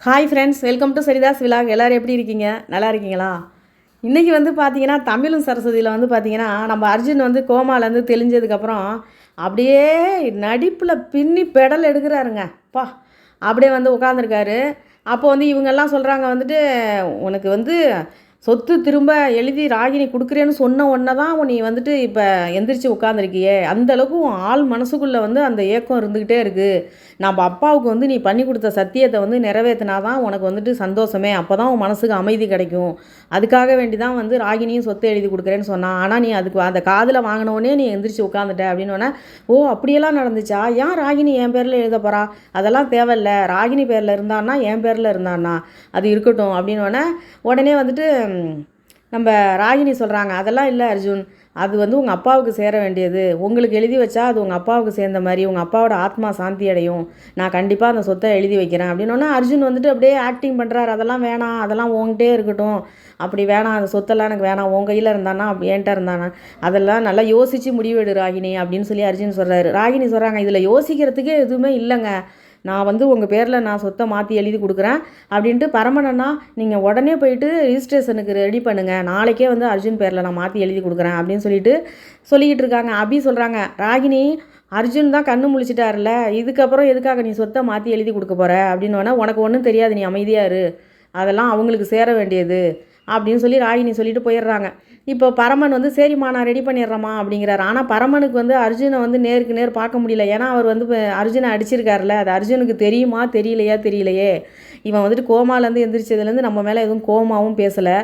Hi friends welcome to Saritha's vlog எல்லோரும் எப்படி இருக்கீங்க? நல்லா இருக்கீங்களா? இன்றைக்கி வந்து பார்த்தீங்கன்னா தமிழும் சரஸ்வதியில் வந்து பார்த்தீங்கன்னா நம்ம அர்ஜுன் வந்து கோமாலேருந்து தெளிஞ்சதுக்கப்புறம் அப்படியே நடிப்பில் பின்னி பெடல் எடுக்கிறாருங்க. பா அப்படியே வந்து உட்காந்துருக்காரு அப்போ வந்து இவங்கெல்லாம் சொல்கிறாங்க வந்துட்டு உனக்கு வந்து சொத்து திரும்ப எழுதி ராகினி கொடுக்குறேன்னு சொன்ன உடனே தான் நீ வந்துட்டு இப்போ எந்திரிச்சு உட்காந்துருக்கியே அந்த அளவுக்கு உன் ஆள் மனசுக்குள்ளே வந்து அந்த ஏக்கம் இருந்துக்கிட்டே இருக்குது நம்ம அப்பாவுக்கு வந்து நீ பண்ணி கொடுத்த சத்தியத்தை வந்து நிறைவேற்றினா தான் உனக்கு வந்துட்டு சந்தோஷமே. அப்போ தான் உன் மனசுக்கு அமைதி கிடைக்கும். அதுக்காக வேண்டி தான் வந்து ராகினியும் சொத்து எழுதி கொடுக்குறேன்னு சொன்னான். ஆனால் நீ அதுக்கு அந்த காதில் வாங்கினோடனே நீ எந்திரிச்சு உட்காந்துட்ட அப்படின்னோடனே ஓ அப்படியெல்லாம் நடந்துச்சா? ஏன் ராகினி என் பேரில் எழுத போகிறா அதெல்லாம் தேவையில்ல. ராகினி பேரில் இருந்தான்னா என் பேரில் இருந்தான்னா? அது இருக்கட்டும். அப்படின்னு உடனே வந்துட்டு நம்ம ராகினி சொல்கிறாங்க அதெல்லாம் இல்லை அர்ஜுன். அது வந்து உங்கள் அப்பாவுக்கு சேர வேண்டியது. உங்களுக்கு எழுதி வச்சா அது உங்கள் அப்பாவுக்கு சேர்ந்த மாதிரி உங்கள் அப்பாவோட ஆத்மா சாந்தி அடையும். நான் கண்டிப்பாக அந்த சொத்தை எழுதி வைக்கிறேன் அப்படின்னோடனே அர்ஜுன் வந்துட்டு அப்படியே ஆக்டிங் பண்ணுறாரு அதெல்லாம் வேணாம் அதெல்லாம் உங்ககிட்டே இருக்கட்டும். அப்படி வேணாம் அந்த சொத்தெல்லாம் எனக்கு வேணாம். உன் கையில் இருந்தானா? அப்படி என்கிட்ட இருந்தானா? அதெல்லாம் நல்லா யோசித்து முடிவெடு ராகினி அப்படின்னு சொல்லி அர்ஜுன் சொல்கிறாரு ராகினி சொல்கிறாங்க இதில் யோசிக்கிறதுக்கே எதுவுமே இல்லைங்க. நான் வந்து உங்கள் பேரில் நான் சொத்தை மாற்றி எழுதி கொடுக்குறேன் அப்படின்ட்டு பரமணன்னா நீங்கள் உடனே போயிட்டு ரிஜிஸ்ட்ரேஷனுக்கு ரெடி பண்ணுங்கள் நாளைக்கே வந்து அர்ஜுன் பேரில் நான் மாற்றி எழுதி கொடுக்குறேன் அப்படின்னு சொல்லிட்டு சொல்லிக்கிட்டு இருக்காங்க. அபி சொல்கிறாங்க ராகினி அர்ஜுன் தான் கண்ணு முழிச்சிட்டார்ல இதுக்கப்புறம் எதுக்காக நீ சொத்தை மாற்றி எழுதி கொடுக்க போகிற அப்படின்னோடனே உனக்கு ஒன்றும் தெரியாது நீ அமைதியாக இரு. அதெல்லாம் அவங்களுக்கு சேர வேண்டியது அப்படின்னு சொல்லி ராகினி சொல்லிட்டு போயிடுறாங்க. இப்போ பரமன் வந்து சரிம்மா நான் ரெடி பண்ணிடுறேம்மா அப்படிங்கிறாரு. ஆனால் பரமனுக்கு வந்து அர்ஜுனை வந்து நேருக்கு நேர் பார்க்க முடியல. ஏன்னா அவர் வந்து அர்ஜுனை அடிச்சிருக்காருல அது அர்ஜுனுக்கு தெரியுமா தெரியலையா தெரியலையே. இவன் வந்துட்டு கோமாலேருந்து எந்திரிச்சதுலேருந்து நம்ம மேலே எதுவும் கோமாவும் பேசலை.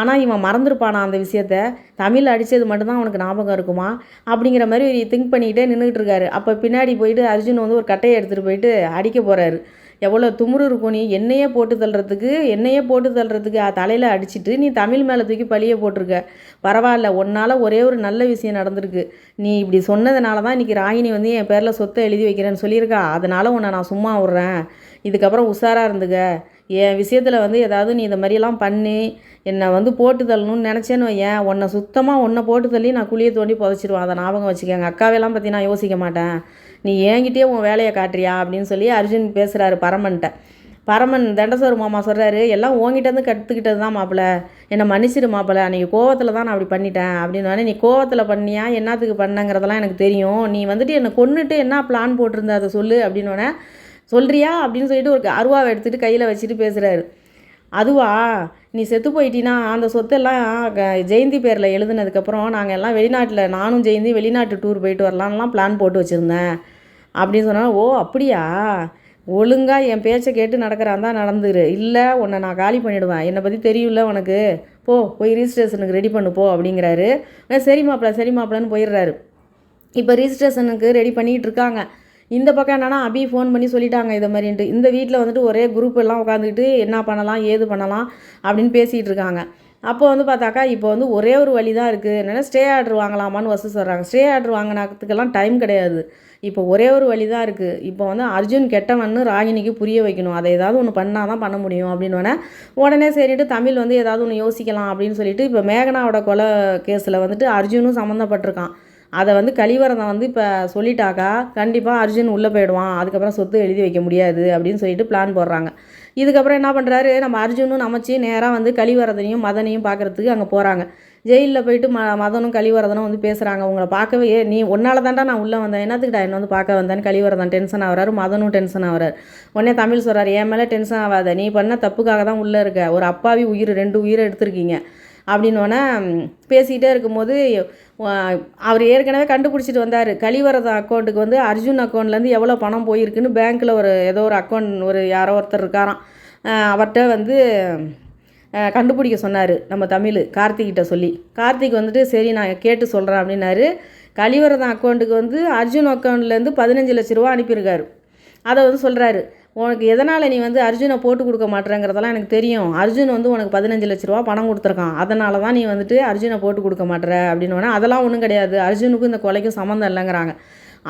ஆனால் இவன் மறந்துருப்பானா அந்த விஷயத்த? தமிழ் அடித்தது மட்டும்தான் அவனுக்கு ஞாபகம் இருக்குமா? அப்படிங்கிற மாதிரி திங்க் பண்ணிக்கிட்டே நின்றுக்கிட்டு இருக்காரு. அப்போ பின்னாடி போயிட்டு அர்ஜுன் வந்து ஒரு கட்டையை எடுத்துகிட்டு போயிட்டு அடிக்க போகிறாரு எவ்வளோ துமுறு இருக்கும் நீ என்னையே போட்டு தள்ளுறதுக்கு என்னையே போட்டு தள்ளுறதுக்கு தலையில் அடிச்சிட்டு நீ தமிழ் மேலே தூக்கி பழிய போட்டிருக்க. பரவாயில்ல உன்னால் ஒரே ஒரு நல்ல விஷயம் நடந்திருக்கு. நீ இப்படி சொன்னதுனால தான் இன்றைக்கி ராகினி வந்து என் பேரில் சொத்தை எழுதி வைக்கிறேன்னு சொல்லியிருக்கா. அதனால் உன்னை நான் சும்மா விட்றேன். இதுக்கப்புறம் உஷாராக இருந்துக்க. என் விஷயத்தில் வந்து ஏதாவது நீ இந்த மாதிரியெல்லாம் பண்ணி. என்னை வந்து போட்டு தள்ளணும்னு நினச்சேன்னு வையேன். உன்னை சுத்தமாக உன்னை போட்டு தள்ளி நான் குழியை தோண்டி புதைச்சிருவேன். அதை ஞாபகம் வச்சுக்கேங்க. அக்காவெல்லாம் பற்றி நான் யோசிக்க மாட்டேன். நீ ஏங்கிட்டே உன் வேலையை காட்டுறியா அப்படின்னு சொல்லி அர்ஜுன் பேசுகிறாரு பரமன்ட்ட. பரமன் தண்டசோர் மாமா சொல்கிறாரு எல்லாம் உங்ககிட்டேருந்து கற்றுக்கிட்டது தான் மாப்பிள்ள என்னை மன்னிச்சிடு மாப்பிள்ள அன்றைக்கி கோவத்தில் தான் நான் அப்படி பண்ணிட்டேன். அப்படின்னு நீ கோவத்தில் பண்ணியா? என்னத்துக்கு பண்ணங்கிறதெல்லாம் எனக்கு தெரியும். நீ வந்துட்டு என்னை கொன்னுட்டு என்ன பிளான் போட்டிருந்த? அதை சொல்லு. அப்படின்னோடனே சொல்கிறியா அப்படின்னு சொல்லிட்டு ஒரு அருவாவை எடுத்துகிட்டு கையில் வச்சுட்டு பேசுகிறாரு அதுவா? நீ செத்து போயிட்டினா அந்த சொத்தெல்லாம் க- ஜெயந்தி பேரில் எழுதுனதுக்கப்புறம் நாங்கள் எல்லாம் வெளிநாட்டில் நானும் ஜெயந்தி வெளிநாட்டு டூர் போயிட்டு வரலான்லாம் பிளான் போட்டு வச்சுருந்தேன். அப்படின்னு சொன்னால் ஓ அப்படியா? ஒழுங்காக என் பேச்சை கேட்டு நடக்கிறான் தான் நடந்துரு. இல்லை உன்னை நான் காலி பண்ணிவிடுவேன் என்னை பற்றி தெரியும்ல உனக்கு. போ போய் ரிஜிஸ்ட்ரேஷனுக்கு ரெடி பண்ணு போ அப்படிங்கிறாரு. சரி மாப்பிள்ள சரி மாப்பிள்ளன்னு போயிடுறாரு. இப்போ ரிஜிஸ்ட்ரேஷனுக்கு ரெடி பண்ணிக்கிட்டு இருக்காங்க. இந்த பக்கம் என்னென்னா அபி ஃபோன் பண்ணி சொல்லிட்டாங்க இதை மாதிரின்ட்டு. இந்த வீட்டில் வந்துட்டு ஒரே குரூப் எல்லாம் உட்காந்துக்கிட்டு என்ன பண்ணலாம் ஏது பண்ணலாம் அப்படின்னு பேசிகிட்டு இருக்காங்க. அப்போ வந்து பார்த்தாக்கா இப்போ வந்து ஒரே ஒரு வழி தான் இருக்குது என்னென்னா ஸ்டே ஆர்டர் வாங்கலாமான்னு வசூல் சொல்கிறாங்க ஸ்டே ஆர்டர் வாங்கினதுக்கெல்லாம் டைம் கிடையாது. இப்போ ஒரே ஒரு வழி தான் இருக்குது இப்போ வந்து அர்ஜுன் கெட்டவன்னு ராகினிக்கு புரிய வைக்கணும். அதை ஏதாவது ஒன்று பண்ணால் தான் பண்ண முடியும் அப்படின்னு உடனே சரிட்டு தமிழ் வந்து ஏதாவது ஒன்று யோசிக்கலாம் அப்படின்னு சொல்லிட்டு இப்போ மேகனாவோட கொலை கேஸில் வந்துட்டு அர்ஜுனும் சம்மந்தப்பட்டிருக்கான். அதை வந்து கழிவரதம் வந்து இப்போ சொல்லிட்டாக்கா கண்டிப்பாக அர்ஜுன் உள்ளே போயிடுவான். அதுக்கப்புறம் சொத்து எழுதி வைக்க முடியாது அப்படின்னு சொல்லிட்டு பிளான் போடுறாங்க. இதுக்கப்புறம் என்ன பண்ணுறாரு நம்ம அர்ஜுனும் நமச்சு நேராக வந்து கழிவரதனையும் மதனையும் பார்க்குறதுக்கு அங்கே போகிறாங்க ஜெயிலில் போயிட்டு ம மதனும் கழிவரதனும் வந்து பேசுகிறாங்க உங்களை பார்க்கவே நீ ஒன்னால் தாண்டா நான் உள்ளே வந்தேன். என்னத்துக்குடா என்ன வந்து பார்க்க வந்தேன்னு? கழிவரதன் டென்ஷன் ஆகிறாரு மதனும் டென்ஷன் ஆகிறார். உடனே தமிழ் சொல்கிறார் என் மேலே டென்ஷன் ஆகாத. நீ பண்ண தப்புக்காக தான் உள்ளே இருக்க. ஒரு அப்பாவி உயிர் ரெண்டு உயிரை எடுத்திருக்கீங்க. அப்படின்னோடனே பேசிக்கிட்டே இருக்கும்போது அவர் ஏற்கனவே கண்டுபிடிச்சிட்டு வந்தார். கழிவரதம் அக்கௌண்ட்டுக்கு வந்து அர்ஜுன் அக்கௌண்ட்லேருந்து எவ்வளோ பணம் போயிருக்குன்னு பேங்க்கில் ஒரு ஏதோ ஒரு அக்கௌண்ட் ஒரு யாரோ ஒருத்தர் இருக்காராம். அவர்கிட்ட வந்து கண்டுபிடிக்க சொன்னார் நம்ம தமிழ் கார்த்திக்கிட்ட சொல்லி. கார்த்திக் வந்துட்டு சரி நான் கேட்டு சொல்கிறேன் அப்படின்னாரு. கழிவரதம் அக்கௌண்ட்டுக்கு வந்து அர்ஜுன் அக்கௌண்ட்லேருந்து பதினஞ்சு லட்ச ரூபா அனுப்பியிருக்காரு. அதை வந்து சொல்கிறாரு உனக்கு எதனால் நீ வந்து அர்ஜுனை போட்டு கொடுக்க மாட்டேறங்கிறதெல்லாம் எனக்கு தெரியும். அர்ஜுன் வந்து உனக்கு பதினஞ்சு லட்ச ரூபா பணம் கொடுத்துருக்கான். அதனால தான் நீ வந்துட்டு அர்ஜுனை போட்டு கொடுக்க மாட்டேற அப்படின்னு அதெல்லாம் ஒன்றும் கிடையாது. அர்ஜுனுக்கும் இந்த கொலைக்கும் சம்மந்தம் இல்லைங்கிறாங்க.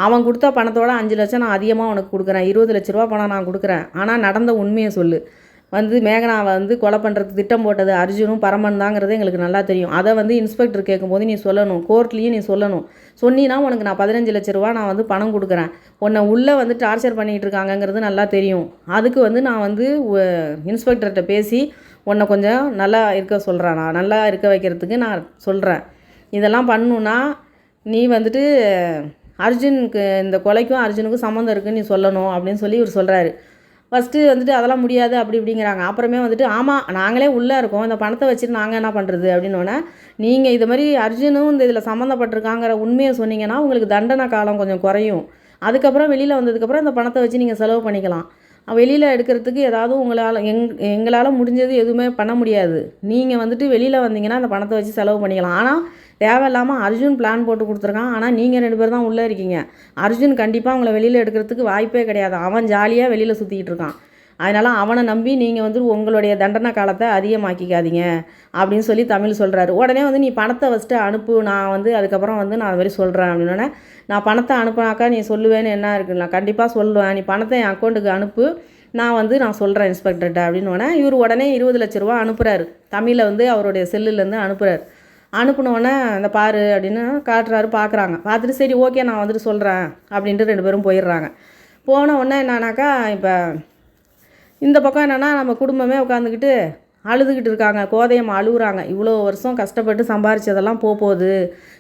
அவன் கொடுத்த பணத்தோட அஞ்சு லட்சம் நான் அதிகமாக உனக்கு கொடுக்குறேன். இருபது லட்ச ரூபா பணம் நான் கொடுக்குறேன். ஆனால் நடந்த உண்மையை சொல்லு. வந்து மேகனாவை வந்து கொலை பண்ணுறதுக்கு திட்டம் போட்டது அர்ஜுனும் பரமன் தாங்கிறது எங்களுக்கு நல்லா தெரியும். அதை வந்து இன்ஸ்பெக்டர் கேட்கும்போது நீ சொல்லணும் கோர்ட்லேயும் நீ சொல்லணும். சொன்னினா உனக்கு நான் பதினஞ்சு லட்ச ரூபா நான் வந்து பணம் கொடுக்குறேன். உன்னை உள்ளே வந்து டார்ச்சர் பண்ணிகிட்டு இருக்காங்கங்கிறது நல்லா தெரியும். அதுக்கு வந்து நான் வந்து இன்ஸ்பெக்டர்கிட்ட பேசி உன்னை கொஞ்சம் நல்லா இருக்க சொல்கிறேன் நான் நல்லா இருக்க வைக்கிறதுக்கு நான் சொல்கிறேன் இதெல்லாம் பண்ணணுன்னா நீ வந்துட்டு அர்ஜுனுக்கு இந்த கொலைக்கும் அர்ஜுனுக்கும் சம்மந்தம் இருக்குன்னு நீ சொல்லணும் அப்படின்னு சொல்லி இவர் சொல்கிறாரு ஃபஸ்ட்டு வந்துட்டு அதெல்லாம் முடியாது அப்படி இப்படிங்கிறாங்க. அப்புறமே வந்துட்டு ஆமாம் நாங்களே உள்ளே இருக்கோம். இந்த பணத்தை வச்சுட்டு நாங்கள் என்ன பண்ணுறது அப்படின்னோடனே நீங்கள் இது மாதிரி அர்ஜுனும் இந்த இதில் சம்மந்தப்பட்டிருக்காங்கிற உண்மையை சொன்னீங்கன்னா உங்களுக்கு தண்டனை காலம் கொஞ்சம் குறையும். அதுக்கப்புறம் வெளியில் வந்ததுக்கப்புறம் இந்த பணத்தை வச்சு நீங்கள் செலவு பண்ணிக்கலாம். வெளியில் எடுக்கிறதுக்கு ஏதாவது உங்களால் எங் எங்களால் முடிஞ்சது எதுவுமே பண்ண முடியாது. நீங்கள் வந்துட்டு வெளியில் வந்தீங்கன்னா அந்த பணத்தை வச்சு செலவு பண்ணிக்கலாம். ஆனால் தேவையில்லாமல் அர்ஜுன் பிளான் போட்டு கொடுத்துருக்கான். ஆனால் நீங்கள் ரெண்டு பேர் தான் உள்ளே இருக்கீங்க. அர்ஜுன் கண்டிப்பாக அவங்கள வெளியில் எடுக்கிறதுக்கு வாய்ப்பே கிடையாது. அவன் ஜாலியாக வெளியில் சுற்றிக்கிட்டு இருக்கான். அதனால் அவனை நம்பி நீங்கள் வந்து உங்களுடைய தண்டனை காலத்தை அதிகமாக்கிக்காதீங்க அப்படின்னு சொல்லி தமிழ் சொல்கிறாரு உடனே வந்து நீ பணத்தை ஃபஸ்ட்டு அனுப்பு. நான் வந்து அதுக்கப்புறம் வந்து நான் அது மாதிரி சொல்கிறேன் அப்படின்னோடனே நான் பணத்தை அனுப்புனாக்கா நீ சொல்லுவேன்னு என்ன இருக்குல்ல கண்டிப்பாக சொல்லுவேன். நீ பணத்தை என் அக்கௌண்ட்டுக்கு அனுப்பு. நான் வந்து நான் சொல்கிறேன் இன்ஸ்பெக்டர்கிட்ட அப்படின்னு இவர் உடனே இருபது லட்ச ரூபா அனுப்புகிறாரு தமிழை வந்து அவருடைய செல்லுலேருந்து அனுப்புகிறார் அனுப்பினோடனே அந்த பாரு அப்படின்னு காட்டுறாரு பார்க்குறாங்க பார்த்துட்டு சரி ஓகே நான் வந்துட்டு சொல்கிறேன் அப்படின்ட்டு ரெண்டு பேரும் போயிடுறாங்க. போன உடனே என்னன்னாக்கா இப்போ இந்த பக்கம் என்னென்னா நம்ம குடும்பமே உட்காந்துக்கிட்டு அழுதுகிட்டு இருக்காங்க. கோதையம்மா அழுகுறாங்க இவ்வளோ வருஷம் கஷ்டப்பட்டு சம்பாரிச்சதெல்லாம் போகுது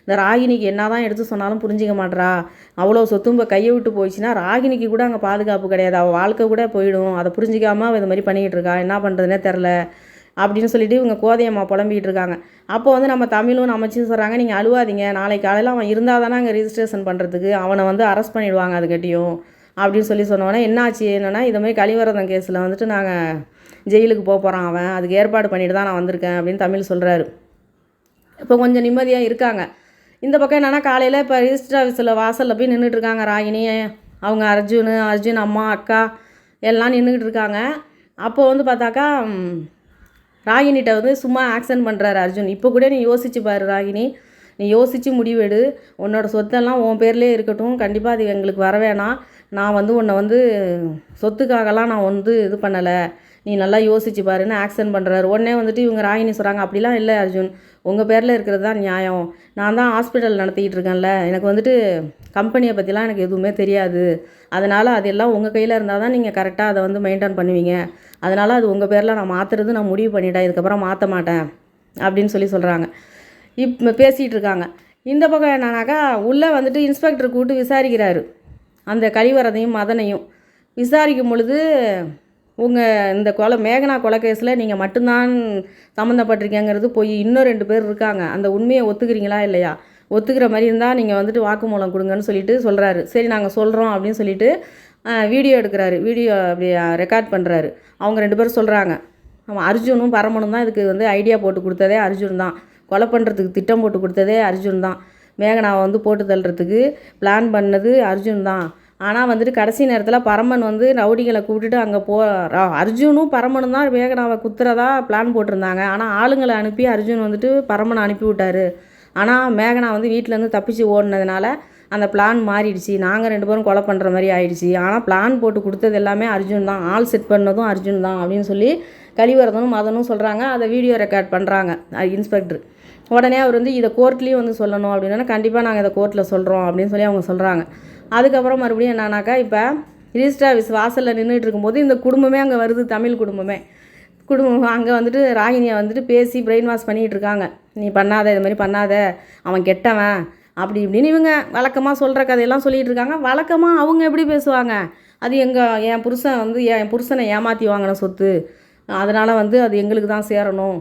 இந்த ராகினிக்கு என்ன தான் எடுத்து சொன்னாலும் புரிஞ்சிக்க மாட்றா. அவ்வளோ சொத்தும் இப்போ கையை விட்டு போயிடுச்சுன்னா ராகினிக்கு கூட அங்கே பாதுகாப்பு கிடையாது. அவள் வாழ்க்கை கூட போயிடும். அதை புரிஞ்சிக்காமல் இது மாதிரி பண்ணிக்கிட்டு இருக்கா. என்ன பண்ணுறதுனே தெரில அப்படின்னு சொல்லிட்டு இவங்க கோதையம்மா புலம்பிகிட்டு இருக்காங்க. அப்போ வந்து நம்ம தமிழும் நமச்சும் சொல்கிறாங்க நீங்கள் அழுவாதீங்க. நாளைக்கு காலையில் அவன் இருந்தால் தானே அங்கே ரிஜிஸ்ட்ரேஷன் பண்ணுறதுக்கு அவனை வந்து அரெஸ்ட் பண்ணிடுவாங்க அதுக்கட்டியும் அப்படின்னு சொல்லி சொன்னோன்னே என்னாச்சு? என்னென்னா இது மாதிரி கலிவரதம் கேஸில் வந்துட்டு நாங்கள் ஜெயிலுக்கு போக போகிறான் அவன். அதுக்கு ஏற்பாடு பண்ணிட்டு தான் நான் வந்திருக்கேன். அப்படின்னு தமிழ் சொல்கிறாரு இப்போ கொஞ்சம் நிம்மதியாக இருக்காங்க. இந்த பக்கம் என்னென்னா காலையில் இப்போ ரிஜிஸ்டர் ஆஃபீஸில் வாசலில் போய் நின்றுட்டுருக்காங்க ராகினி அவங்க அர்ஜுன் அர்ஜுன் அம்மா அக்கா எல்லாம் நின்றுக்கிட்டு இருக்காங்க. அப்போது வந்து பார்த்தாக்கா ராகினிகிட்ட வந்து சும்மா ஆக்சன் பண்ணுறாரு அர்ஜுன். இப்போ கூட நீ யோசிச்சு பாரு ராகினி. நீ யோசித்து முடிவெடு. உன்னோட சொத்தெல்லாம் உன் பேர்லேயே இருக்கட்டும். கண்டிப்பாக அது எங்களுக்கு வர வேணாம். நான் வந்து உன்னை வந்து சொத்துக்காகலாம் நான் வந்து இது பண்ணலை. நீ நல்லா யோசிச்சு பாருன்னு ஆக்சன் பண்ணுறாரு உடனே வந்துட்டு இவங்க ராகினி சொல்கிறாங்க அப்படிலாம் இல்லை அர்ஜுன். உங்கள் பேரில் இருக்கிறது தான் நியாயம். நான் தான் ஹாஸ்பிட்டல் நடத்திக்கிட்டு இருக்கேன்ல. எனக்கு வந்துட்டு கம்பெனியை பற்றிலாம் எனக்கு எதுவுமே தெரியாது. அதனால் அதெல்லாம் உங்கள் கையில் இருந்தால் தான் நீங்கள் கரெக்டாக அதை வந்து மெயின்டைன் பண்ணுவீங்க. அதனால் அது உங்கள் பேரில் நான் மாற்றுறது நான் முடிவு பண்ணிட்டேன் இதுக்கப்புறம் மாற்ற மாட்டேன் அப்படின்னு சொல்லி சொல்கிறாங்க இப்போ பேசிகிட்டு இருக்காங்க. இந்த பக்கம் என்னன்னாக்கா உள்ளே வந்துட்டு இன்ஸ்பெக்டர் கூப்பிட்டு விசாரிக்கிறாரு. அந்த கழிவரதையும் மதனையும். விசாரிக்கும் பொழுது உங்கள் இந்த கொலை மேகனா கொலை கேஸில் நீங்கள் மட்டும்தான் சம்மந்தப்பட்டிருக்கேங்கிறது போய் இன்னும் ரெண்டு பேர் இருக்காங்க. அந்த உண்மையை ஒத்துக்கிறீங்களா இல்லையா? ஒத்துக்கிற மாதிரி இருந்தால் நீங்கள் வந்துட்டு வாக்குமூலம் கொடுங்கன்னு சொல்லிட்டு சொல்கிறாரு சரி நாங்கள் சொல்கிறோம் அப்படின்னு சொல்லிட்டு வீடியோ எடுக்கிறாரு. வீடியோ அப்படி ரெக்கார்ட் பண்ணுறாரு அவங்க ரெண்டு பேரும் சொல்கிறாங்க ஆமாம் அர்ஜுனும் பரமனும் தான் இதுக்கு வந்து ஐடியா போட்டு கொடுத்ததே அர்ஜுன் தான். கொலை பண்ணுறதுக்கு திட்டம் போட்டு கொடுத்ததே அர்ஜுன் தான். மேகனாவை வந்து போட்டு தள்ளுறதுக்கு பிளான் பண்ணது அர்ஜுன் தான். ஆனால் வந்துட்டு கடைசி நேரத்தில் பரமன் வந்து ரவுடிகளை கூப்பிட்டுட்டு அங்கே போ அர்ஜுனும் பரமனும் தான் மேகனாவை குத்துறதா பிளான் போட்டிருந்தாங்க. ஆனால் ஆளுங்களை அனுப்பி அர்ஜுன் வந்துட்டு பரமனை அனுப்பி விட்டார் ஆனால் மேகனா வந்து வீட்டிலேருந்து தப்பிச்சு ஓடினதுனால அந்த பிளான் மாறிடுச்சு. நாங்கள் ரெண்டு பேரும் கொலை பண்ணுற மாதிரி ஆயிடுச்சு. ஆனால் பிளான் போட்டு கொடுத்தது எல்லாமே அர்ஜுன் தான். ஆள் செட் பண்ணதும் அர்ஜுன் தான் அப்படின்னு சொல்லி கழிவரதனும் மதனும் சொல்கிறாங்க அதை வீடியோ ரெக்கார்ட் பண்ணுறாங்க இன்ஸ்பெக்டர் உடனே அவர் வந்து இதை கோர்ட்லேயும் வந்து சொல்லணும் அப்படின்னா கண்டிப்பாக நாங்கள் இதை கோர்ட்டில் சொல்கிறோம் அப்படின்னு சொல்லி அவங்க சொல்கிறாங்க அதுக்கப்புறம் மறுபடியும் என்னன்னாக்கா இப்போ ரிஜிஸ்டர் ஆஃபீஸ் வாசலில் நின்றுட்டு இருக்கும்போது இந்த குடும்பமே அங்கே வருது. தமிழ் குடும்பமே. குடும்பம் அங்கே வந்துட்டு ராகினியை வந்துட்டு பேசி பிரெயின் வாஷ் பண்ணிகிட்டு இருக்காங்க. நீ பண்ணாத இது மாதிரி பண்ணாத. அவன் கெட்டவன். அப்படி இப்படின்னு இவங்க வழக்கமாக சொல்கிற கதையெல்லாம் சொல்லிகிட்டு இருக்காங்க வழக்கமாக அவங்க எப்படி பேசுவாங்க? அது எங்கள் என் புருஷன் வந்து என் புருஷனை ஏமாற்றி வாங்கின சொத்து. அதனால் வந்து அது எங்களுக்கு தான் சேரணும்.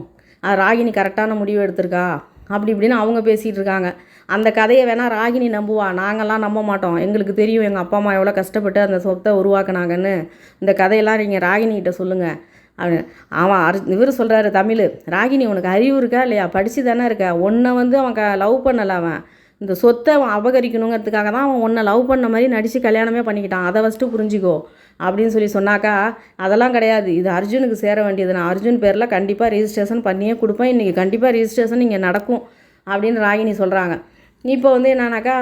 ராகினி கரெக்டான முடிவு எடுத்திருக்கா? அப்படி இப்படின்னு அவங்க பேசிகிட்டு இருக்காங்க அந்த கதையை வேணால் ராகினி நம்புவா. நாங்கள்லாம் நம்ப மாட்டோம். எங்களுக்கு தெரியும் எங்கள் அப்பா அம்மா எவ்வளோ கஷ்டப்பட்டு அந்த சொத்தை உருவாக்குனாங்கன்னு. இந்த கதையெல்லாம் நீங்கள் ராகினிகிட்ட சொல்லுங்கள் அப்படின்னு அவன் அர் இவர் சொல்கிறாரு தமிழ். ராகினி உனக்கு அறிவு இருக்கா இல்லையா? படித்து தானே இருக்க. ஒன்றை வந்து அவன் க லவ் பண்ணலை அவன். இந்த சொத்தை அவன் அபகரிக்கணுங்கிறதுக்காக தான் அவன் உன்னை லவ் பண்ண மாதிரி நடித்து கல்யாணமே பண்ணிக்கிட்டான். அதை ஃபஸ்ட்டு புரிஞ்சிக்கோ. அப்படின்னு சொல்லி சொன்னாக்கா அதெல்லாம் கிடையாது. இது அர்ஜுனுக்கு சேர வேண்டியது. நான் அர்ஜுன் பேரில் கண்டிப்பாக ரிஜிஸ்ட்ரேஷன் பண்ணியே கொடுப்பேன். இன்றைக்கி கண்டிப்பாக ரிஜிஸ்ட்ரேஷன் இங்கே நடக்கும் அப்படின்னு ராகினி சொல்கிறாங்க இப்போ வந்து என்னன்னாக்கா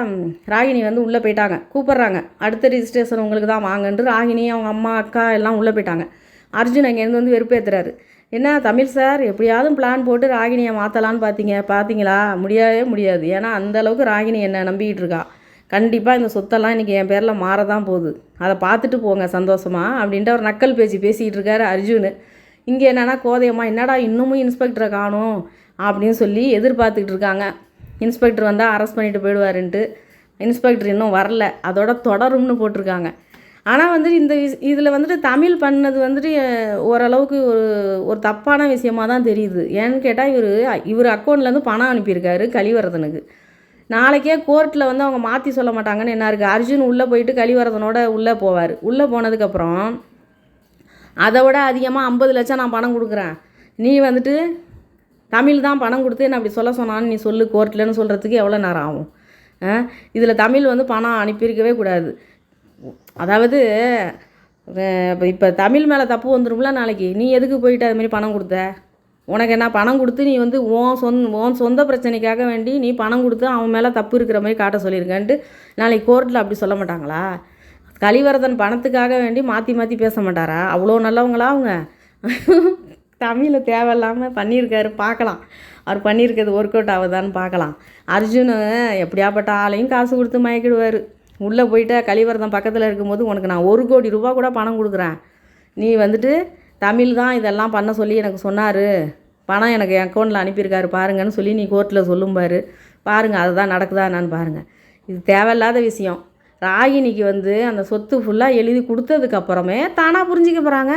ராகினி வந்து உள்ளே போயிட்டாங்க. கூப்பிட்றாங்க. அடுத்த ரிஜிஸ்ட்ரேஷன் உங்களுக்கு தான் வாங்கன்ட்டு ராகினி அவங்க அம்மா அக்கா எல்லாம் உள்ளே போயிட்டாங்க. அர்ஜுன் அங்கேருந்து வந்து வெறுப்பேற்றுறாரு என்ன தமிழ் சார் எப்படியாவது பிளான் போட்டு ராகினியை மாற்றலான்னு பார்த்தீங்க பார்த்தீங்களா முடியவே முடியாது. ஏன்னா அந்தளவுக்கு ராகினி என்னை நம்பிக்கிட்டு இருக்கா. கண்டிப்பாக இந்த சொத்தெல்லாம் இன்றைக்கி என் பேரில் மாறதான் போகுது. அதை பார்த்துட்டு போங்க சந்தோஷமா அப்படின்ட்டு அவர் நக்கல் பேச்சு பேசிக்கிட்டு இருக்காரு அர்ஜுன். இங்கே என்னென்னா கோதையம்மா என்னடா இன்னமும் இன்ஸ்பெக்டரை காணும்? அப்படின்னு சொல்லி எதிர்பார்த்துக்கிட்டு இருக்காங்க. இன்ஸ்பெக்டர் வந்தால் அரெஸ்ட் பண்ணிட்டு போயிடுவாருன்ட்டு. இன்ஸ்பெக்டர் இன்னும் வரல. அதோட தொடரும்னு போட்டிருக்காங்க. ஆனால் வந்துட்டு இந்த இதில் வந்துட்டு தமிழ் பண்ணது வந்துட்டு ஓரளவுக்கு ஒரு ஒரு தப்பான விஷயமா தான் தெரியுது. ஏன்னு கேட்டால் இவர் இவர் அக்கௌண்ட்லேருந்து பணம் அனுப்பியிருக்காரு கலிவரதனுக்கு நாளைக்கே கோர்ட்டில் வந்து அவங்க மாற்றி சொல்ல மாட்டாங்கன்னு என்ன இருக்குது அர்ஜுன் உள்ளே போயிட்டு கலிவரதனோட உள்ளே போவார். உள்ளே போனதுக்கப்புறம் அதை விட அதிகமாக ஐம்பது லட்சம் நான் பணம் கொடுக்குறேன். நீ வந்துட்டு தமிழ் தான் பணம் கொடுத்து என்ன அப்படி சொல்ல சொன்னான்னு நீ சொல்லு கோர்ட்லன்னு சொல்கிறதுக்கு எவ்வளோ நேரம் ஆகும்? இதில் தமிழ் வந்து பணம் அனுப்பியிருக்கவே கூடாது. அதாவது இப்போ தமிழ் மேலே தப்பு வந்துரும்ல நாளைக்கு. நீ எதுக்கு போயிட்டு அதுமாரி பணம் கொடுத்த? உனக்கு என்ன பணம் கொடுத்து நீ வந்து ஓன் சொந்த ஓன் சொந்த பிரச்சனைக்காக வேண்டி நீ பணம் கொடுத்து அவன் மேலே தப்பு இருக்கிற மாதிரி காட்ட சொல்லியிருக்கேன்ட்டு நாளைக்கு கோர்ட்டில் அப்படி சொல்ல மாட்டாங்களா? கலிவரதன் பணத்துக்காக வேண்டி மாற்றி மாற்றி பேச மாட்டாரா? அவ்வளோ நல்லவங்களா அவங்க? தமிழில் தேவையில்லாமல் பண்ணியிருக்காரு பார்க்கலாம். அவர் பண்ணியிருக்கிறது ஒர்க் அவுட் ஆகுதான்னு பார்க்கலாம். அர்ஜுன் எப்படியாப்பட்ட ஆளையும் காசு கொடுத்து மயக்கிடுவார். உள்ளே போயிட்டு கழிவரதம் பக்கத்தில் இருக்கும்போது உனக்கு நான் ஒரு கோடி ரூபா கூட பணம் கொடுக்குறேன். நீ வந்துட்டு தமிழ் தான் இதெல்லாம் பண்ண சொல்லி எனக்கு சொன்னார். பணம் எனக்கு என் அக்கௌண்ட்டில் அனுப்பியிருக்காரு பாருங்கன்னு சொல்லி நீ கோர்ட்டில் சொல்லும் பாரு. பாருங்கள் அதுதான் நடக்குதா என்னன்னு பாருங்கள் இது தேவையில்லாத விஷயம். ராகினிக்கு வந்து அந்த சொத்து ஃபுல்லாக எழுதி கொடுத்ததுக்கப்புறமே தானாக புரிஞ்சிக்க போகிறாங்க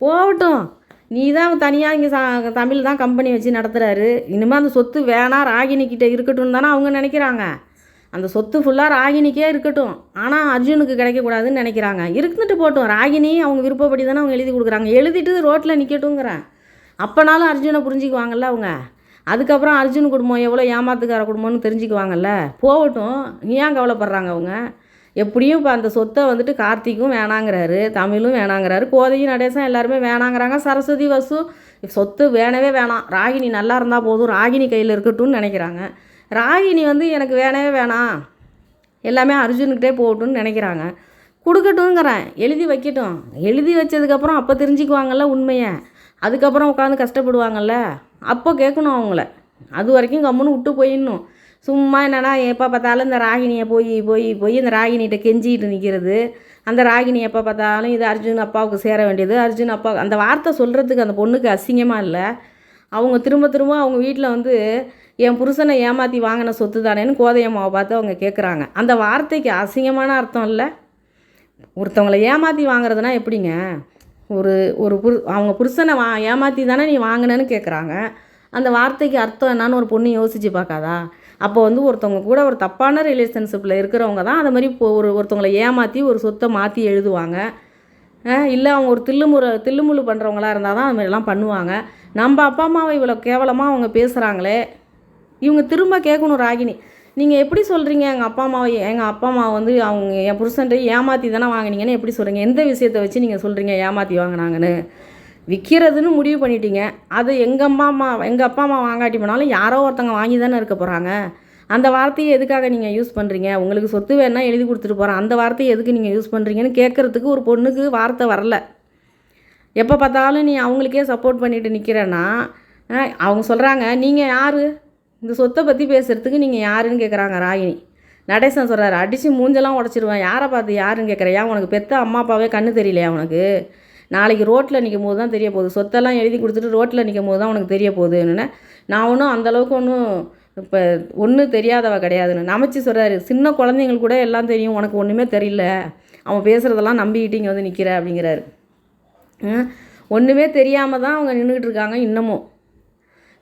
போகட்டும். நீ தான் தனியாக இங்கே சா தமிழ் தான் கம்பெனி வச்சு நடத்துகிறாரு இனிமேல் அந்த சொத்து வேணாம் ராகினிக்கிட்ட இருக்கட்டும் தானே அவங்க நினைக்கிறாங்க. அந்த சொத்து ஃபுல்லாக ராகினிக்கே இருக்கட்டும். ஆனால் அர்ஜுனுக்கு கிடைக்கக்கூடாதுன்னு நினைக்கிறாங்க. இருந்துட்டு போட்டும். ராகினி அவங்க விருப்பப்படி தானே அவங்க எழுதி கொடுக்குறாங்க. எழுதிட்டு ரோட்டில் நிற்கட்டுங்கிறேன் அப்போனாலும் அர்ஜுனை புரிஞ்சுக்குவாங்கல்ல அவங்க. அதுக்கப்புறம் அர்ஜுன் குடும்பம் எவ்வளோ ஏமாத்துக்கார குடும்பம்னு தெரிஞ்சுக்குவாங்கல்ல. போகட்டும். நீ ஏன் கவலைப்படுறாங்க அவங்க? எப்படியும் இப்போ அந்த சொத்தை வந்துட்டு கார்த்திக்கும் வேணாங்கிறாரு தமிழும் வேணாங்கிறாரு கோதையும் நடேசம் எல்லாருமே வேணாங்கிறாங்க. சரஸ்வதி வசு சொத்து வேணவே வேணாம். ராகினி நல்லா இருந்தால் போதும். ராகினி கையில் இருக்கட்டும்னு நினைக்கிறாங்க. ராகினி வந்து எனக்கு வேணவே வேணாம். எல்லாமே அர்ஜுனுக்கிட்டே போகட்டும்னு நினைக்கிறாங்க. கொடுக்கட்டுங்கிறேன் எழுதி வைக்கட்டும். எழுதி வச்சதுக்கப்புறம் அப்போ தெரிஞ்சுக்குவாங்கல்ல உண்மையை. அதுக்கப்புறம் உட்காந்து கஷ்டப்படுவாங்கல்ல. அப்போ கேட்கணும் அவங்கள. அது வரைக்கும் கம்முன்னு விட்டு போயிடணும். சும்மா என்னன்னா எப்போ பார்த்தாலும் இந்த ராகினியை போய் போய் போய் இந்த ராகினிகிட்ட கெஞ்சிக்கிட்டு நிற்கிறது அந்த ராகினி எப்போ பார்த்தாலும் இது அர்ஜுன் அப்பாவுக்கு சேர வேண்டியது. அர்ஜுன் அப்பா அந்த வார்த்தை சொல்கிறதுக்கு அந்த பொண்ணுக்கு அசிங்கமாக இல்லை. அவங்க திரும்ப திரும்ப அவங்க வீட்டில் வந்து என் புருஷனை ஏமாற்றி வாங்கின சொத்து தானேன்னு கோதையம்மாவை பார்த்து அவங்க கேட்குறாங்க அந்த வார்த்தைக்கு அசிங்கமான அர்த்தம் இல்லை. ஒருத்தவங்களை ஏமாற்றி வாங்குறதுனா எப்படிங்க? ஒரு ஒரு புரு அவங்க புருஷனை வா ஏமாற்றி தானே நீ வாங்கினேன்னு கேட்குறாங்க அந்த வார்த்தைக்கு அர்த்தம் என்னான்னு ஒரு பொண்ணு யோசித்து பார்க்காதா? அப்போ வந்து ஒருத்தவங்க கூட ஒரு தப்பான ரிலேஷன்ஷிப்பில் இருக்கிறவங்க தான் அந்த மாதிரி இப்போ ஒரு ஒருத்தவங்களை ஏமாற்றி ஒரு சொத்தை மாற்றி எழுதுவாங்க. இல்லை அவங்க ஒரு தில்லுமுறை தில்லுமுள்ளு பண்ணுறவங்களா இருந்தால் தான் அது மாதிரிலாம் பண்ணுவாங்க. நம்ம அப்பா அம்மாவை இவ்வளோ கேவலமாக அவங்க பேசுகிறாங்களே இவங்க திரும்ப கேட்கணும் ராகினி. நீங்கள் எப்படி சொல்கிறீங்க எங்கள் அப்பா அம்மாவை எங்கள் அப்பா அம்மா வந்து அவங்க என் புருஷன்ட்டு ஏமாற்றி தானே வாங்கினீங்கன்னு எப்படி சொல்கிறீங்க எந்த விஷயத்தை வச்சு நீங்கள் சொல்கிறீங்க ஏமாற்றி வாங்கினாங்கன்னு? விற்கிறதுன்னு முடிவு பண்ணிட்டீங்க. அது எங்கள் அம்மா அம்மா எங்கள் அப்பா அம்மா வாங்காட்டி போனாலும் யாரோ ஒருத்தங்க வாங்கி தானே இருக்க போகிறாங்க அந்த வார்த்தையை எதுக்காக நீங்கள் யூஸ் பண்ணுறீங்க உங்களுக்கு சொத்து வேணால் எழுதி கொடுத்துட்டு போகிறேன் அந்த வார்த்தையை எதுக்கு நீங்கள் யூஸ் பண்ணுறீங்கன்னு கேட்குறதுக்கு ஒரு பொண்ணுக்கு வார்த்தை வரல. எப்போ பார்த்தாலும் நீ அவங்களுக்கே சப்போர்ட் பண்ணிட்டு நிற்கிறேன்னா அவங்க சொல்கிறாங்க நீங்கள் யார்? இந்த சொத்தை பற்றி பேசுகிறதுக்கு நீங்கள் யாருன்னு கேட்குறாங்க ராகினி. நடேசன் சொல்கிறாரு அடித்து மூஞ்செல்லாம் உடச்சிருவேன். யாரை பார்த்து யாருன்னு கேட்குறையா உனக்கு பெத்த அம்மா அப்பாவே கண்ணு தெரியலையா உனக்கு? நாளைக்கு ரோட்டில் நிற்கும் போது தான் தெரிய போகுது. சொத்தெல்லாம் எழுதி கொடுத்துட்டு ரோட்டில் நிற்கும் போது தான் உனக்கு தெரிய போகுதுன்னு நான் ஒன்றும் அந்தளவுக்கு ஒன்றும் இப்போ ஒன்றும் தெரியாதவ கிடையாதுன்னு. நமச்சி சொல்கிறாரு சின்ன குழந்தைங்களுக்கு கூட எல்லாம் தெரியும். உனக்கு ஒன்றுமே தெரியல. அவன் பேசுகிறதெல்லாம் நம்பிக்கிட்டு இங்கே வந்து நிற்கிற அப்படிங்கிறாரு. ஒன்றுமே தெரியாமல் தான் அவங்க நின்றுக்கிட்டு இருக்காங்க இன்னமும்.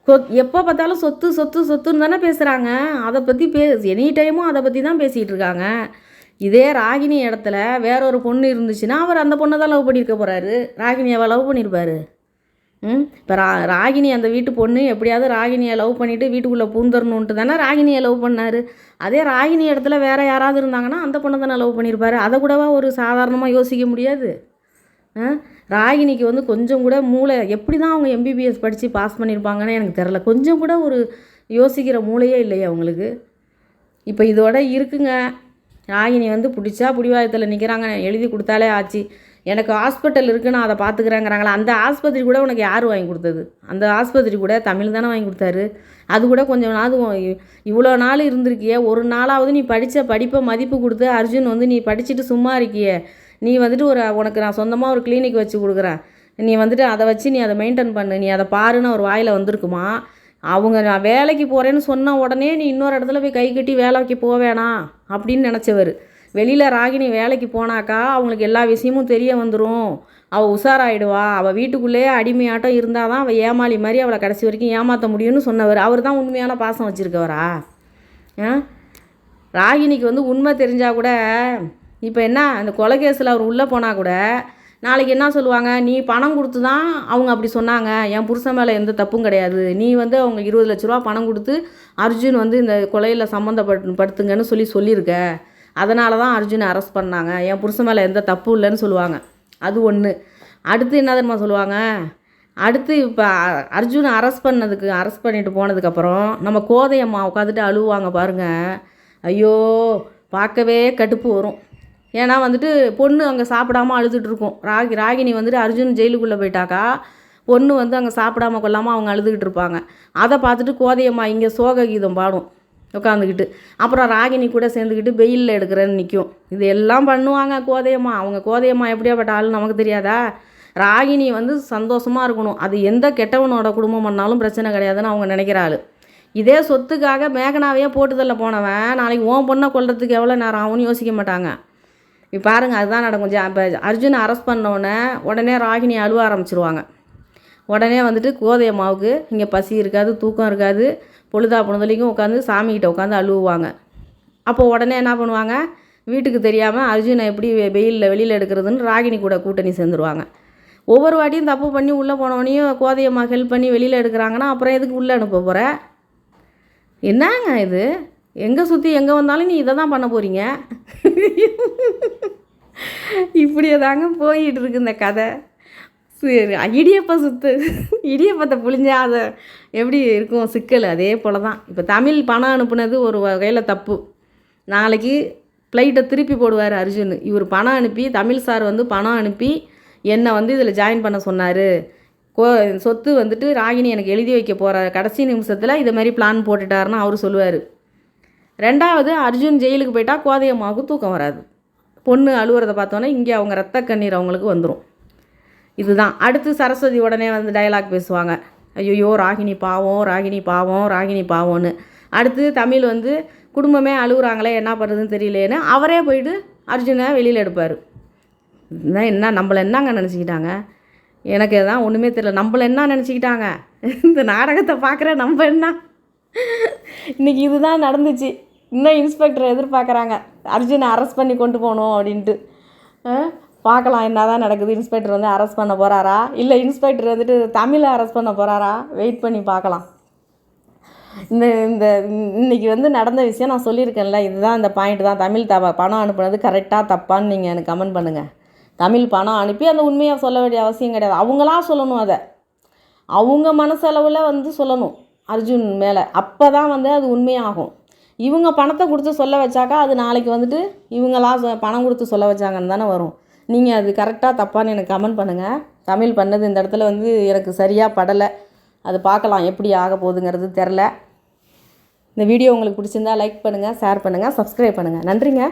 சொத் எப்போ பார்த்தாலும் சொத்து சொத்து சொத்துன்னு தானே பேசுகிறாங்க அதை பற்றி பே எனி டைமும் அதை பற்றி தான் பேசிகிட்டு இருக்காங்க. இதே ராகினி இடத்துல வேற ஒரு பொண்ணு இருந்துச்சுன்னா அவர் அந்த பொண்ணை தான் லவ் பண்ணியிருக்க போகிறாரு ராகினியாவை லவ் பண்ணியிருப்பாரு ம்? இப்போ ரா ராகினி அந்த வீட்டு பொண்ணு எப்படியாவது ராகினியை லவ் பண்ணிவிட்டு வீட்டுக்குள்ளே பூந்தரணுன்ட்டு தானே ராகினியை லவ் பண்ணார். அதே ராகினி இடத்துல வேற யாராவது இருந்தாங்கன்னா அந்த பொண்ணை தானே லவ் பண்ணியிருப்பாரு அதை கூடவா ஒரு சாதாரணமாக யோசிக்க முடியாது? ராகினிக்கு வந்து கொஞ்சம் கூட மூளை எப்படி தான் அவங்க எம்பிபிஎஸ் படித்து பாஸ் பண்ணியிருப்பாங்கன்னு எனக்கு தெரில கொஞ்சம் கூட ஒரு யோசிக்கிற மூளையே இல்லையே அவங்களுக்கு. இப்போ இதோட இருக்குங்க. ராகினி வந்து பிடிச்சா பிடிவாதத்தில் நிற்கிறாங்க எழுதி கொடுத்தாலே ஆச்சு. எனக்கு ஹாஸ்பிட்டல் இருக்குது நான் அதை பார்த்துக்கிறேங்கிறாங்களா? அந்த ஆஸ்பத்திரி கூட உனக்கு யார் வாங்கி கொடுத்தது? அந்த ஆஸ்பத்திரி கூட தமிழ் தானே வாங்கி கொடுத்தாரு. அது கூட கொஞ்சம் நாள் இவ்வளோ நாள் இருந்திருக்கிய. ஒரு நாளாவது நீ படித்த படிப்பை மதிப்பு கொடுத்து அர்ஜுன் வந்து நீ படிச்சுட்டு சும்மா இருக்கியே. நீ வந்துட்டு ஒரு உனக்கு நான் சொந்தமாக ஒரு கிளினிக் வச்சு கொடுக்குறேன். நீ வந்துட்டு அதை வச்சு நீ அதை மெயின்டைன் பண்ணு. நீ அதை பாருன்னு ஒரு வாயில் வந்திருக்குமா? அவங்க நான் வேலைக்கு போகிறேன்னு சொன்ன உடனே நீ இன்னொரு இடத்துல போய் கை கட்டி வேலைக்கு போவேணா அப்படின்னு நினச்சவர். வெளியில் ராகினி வேலைக்கு போனாக்கா அவங்களுக்கு எல்லா விஷயமும் தெரிய வந்துடும் அவள் உஷாராயிடுவா. அவள் வீட்டுக்குள்ளேயே அடிமையாட்டம் இருந்தால் தான் அவள் ஏமாளி மாதிரி அவளை கடைசி வரைக்கும் ஏமாற்ற முடியும்னு சொன்னவர். அவர் தான் உண்மையான பாசம் வச்சுருக்கவரா? ஆ? ராகினிக்கு வந்து உண்மை தெரிஞ்சால் கூட இப்போ என்ன அந்த கொலை கேஸில் அவர் உள்ளே போனால் கூட நாளைக்கு என்ன சொல்லுவாங்க நீ பணம் கொடுத்து தான் அவங்க அப்படி சொன்னாங்க. என் புருஷன் மேலே எந்த தப்பும் கிடையாது. நீ வந்து அவங்க இருபது லட்ச ரூபா பணம் கொடுத்து அர்ஜுன் வந்து இந்த கொலையில் சம்மந்தப்படுத்துங்கன்னு சொல்லி சொல்லியிருக்க. அதனால தான் அர்ஜுனை அரெஸ்ட் பண்ணாங்க. என் புருஷன் மேலே எந்த தப்பும் இல்லைன்னு சொல்லுவாங்க. அது ஒன்று அடுத்து என்ன தெரியுமா சொல்லுவாங்க? அடுத்து இப்போ அர்ஜுனை அரெஸ்ட் பண்ணதுக்கு அரெஸ்ட் பண்ணிட்டு போனதுக்கப்புறம் நம்ம கோதையம்மா உட்காந்துட்டு அழுவாங்க பாருங்கள் ஐயோ பார்க்கவே கடுப்பு வரும். ஏன்னா வந்துட்டு பொண்ணு அங்கே சாப்பிடாம அழுதுட்டு இருக்கும் ராகி ராகினி வந்துட்டு அர்ஜுன் ஜெயிலுக்குள்ளே போயிட்டாக்கா பொண்ணு வந்து அங்கே சாப்பிடாம கொள்ளாமல் அவங்க அழுதுகிட்டு இருப்பாங்க அதை பார்த்துட்டு கோதையம்மா இங்கே சோக கீதம் பாடும் உட்காந்துக்கிட்டு அப்புறம் ராகினி கூட சேர்ந்துக்கிட்டு வெயிலில் எடுக்கிறேன்னு நிற்கும் இது எல்லாம் பண்ணுவாங்க கோதையம்மா. அவங்க கோதையம்மா எப்படியாப்பட்ட ஆள் நமக்கு தெரியாதா? ராகினி வந்து சந்தோஷமாக இருக்கணும். அது எந்த கெட்டவனோட குடும்பம் பண்ணாலும் பிரச்சனை கிடையாதுன்னு அவங்க நினைக்கிற ஆள். இதே சொத்துக்காக மேகனாவையே போட்டுதல்ல போனவன். நாளைக்கு ஓன் பொண்ணை கொள்றதுக்கு எவ்வளோ நேரம் ஆகும்னு யோசிக்க மாட்டாங்க. இப்போ பாருங்கள் அதுதான் நடக்கும். ஜா இப்போ அர்ஜுனை அரெஸ்ட் பண்ணோடனே உடனே ராகினி அழுவ ஆரம்பிச்சிருவாங்க. உடனே வந்துட்டு கோதை அம்மாவுக்கு இங்கே பசி இருக்காது தூக்கம் இருக்காது. பொழுதா பொழுதுலைக்கும் உட்காந்து சாமிக்கிட்ட உட்காந்து அழுவுவாங்க. அப்போ உடனே என்ன பண்ணுவாங்க? வீட்டுக்கு தெரியாமல் அர்ஜுனை எப்படி வெயிலில் வெளியில் எடுக்கிறதுன்னு ராகினி கூட கூட்டணி சேர்ந்துருவாங்க. ஒவ்வொரு வாட்டியும் தப்பு பண்ணி உள்ளே போனவனையும் கோதையம்மா ஹெல்ப் பண்ணி வெளியில் எடுக்கிறாங்கன்னா அப்புறம் எதுக்கு உள்ளே அனுப்ப போகிற என்னங்க இது? எங்கே சுற்றி எங்கே வந்தாலும் நீ இதை தான் பண்ண போகிறீங்க இப்படியே தாங்க போயிட்டு இருக்கு இந்த கதை. சரி இடியப்ப சுத்து. இடியப்பத்தை புழிஞ்சா அதை எப்படி இருக்கும்? சிக்கல் அதே போல் தான் இப்போ தமிழ் பணம் அனுப்புனது ஒரு வகையில் தப்பு. நாளைக்கு ஃப்ளைட்டை திருப்பி போடுவார் அர்ஜுன். இவர் பணம் அனுப்பி தமிழ் சார் வந்து பணம் அனுப்பி என்னை வந்து இதில் ஜாயின் பண்ண சொன்னார். கோ சொத்து வந்துட்டு ராகினி எனக்கு எழுதி வைக்க போகிற கடைசி நிமிஷத்தில் இது மாதிரி பிளான் போட்டுட்டாருன்னு அவர் சொல்லுவார். ரெண்டாவது அர்ஜுன் ஜெயிலுக்கு போயிட்டால் கோதையம்மாவுக்கு தூக்கம் வராது. பொண்ணு அழுவுறத பார்த்தோன்னே இங்கே அவங்க ரத்த கண்ணீர் அவங்களுக்கு வந்துடும் இதுதான். அடுத்து சரஸ்வதி உடனே வந்து டயலாக் பேசுவாங்க. ஐயோ ராகினி பாவம் ராகினி பாவம் ராகினி பாவம்னு. அடுத்து தமிழ் வந்து குடும்பமே அழுகுறாங்களே என்ன பண்ணுறதுன்னு தெரியலேன்னு அவரே போயிட்டு அர்ஜுனை வெளியில் எடுப்பார். இதுதான் என்ன நம்மளை என்னங்க நினச்சிக்கிட்டாங்க? எனக்கு தான் ஒன்றுமே தெரியல. நம்மளை என்ன நினச்சிக்கிட்டாங்க? இந்த நாடகத்தை பார்க்குற நம்ம என்ன? இன்றைக்கி இதுதான் நடந்துச்சு. இன்னும் இன்ஸ்பெக்டரை எதிர்பார்க்குறாங்க. அர்ஜுனை அரெஸ்ட் பண்ணி கொண்டு போகணும் அப்படின்ட்டு. பார்க்கலாம் என்ன தான் நடக்குது. இன்ஸ்பெக்டர் வந்து அரெஸ்ட் பண்ண போகிறாரா இல்லை இன்ஸ்பெக்டர் வந்துட்டு தமிழை அரெஸ்ட் பண்ண போகிறாரா வெயிட் பண்ணி பார்க்கலாம். இந்த இந்த இன்றைக்கி வந்து நடந்த விஷயம் நான் சொல்லியிருக்கேன்ல இதுதான் இந்த பாயிண்ட் தான். தமிழ் த பணம் அனுப்புனது கரெக்டாக தப்பான்னு நீங்கள் எனக்கு கமெண்ட் பண்ணுங்கள் தமிழ் பணம் அனுப்பி அந்த உண்மையை சொல்ல வேண்டிய அவசியம் கிடையாது. அவங்களாம் சொல்லணும் அதை. அவங்க மனசளவில் வந்து சொல்லணும். அர்ஜுன் மேலே. அப்போ தான் வந்து அது உண்மையாகும். இவங்க பணத்தை கொடுத்து சொல்ல வச்சாக்கா அது நாளைக்கு வந்துட்டு இவங்களா சொ- பணம் கொடுத்து சொல்ல வச்சாங்கன்னு தானே வரும். நீங்கள் அது கரெக்டாக தப்பான்னு எனக்கு கமெண்ட் பண்ணுங்கள் தமிழ் பண்ணது இந்த இடத்துல வந்து எனக்கு சரியாக படலை. அது பார்க்கலாம் எப்படி ஆக போகுதுங்கிறது தெரில இந்த வீடியோ உங்களுக்கு பிடிச்சிருந்தா லைக் பண்ணுங்கள் ஷேர் பண்ணுங்கள் சப்ஸ்கிரைப் பண்ணுங்கள் நன்றிங்க.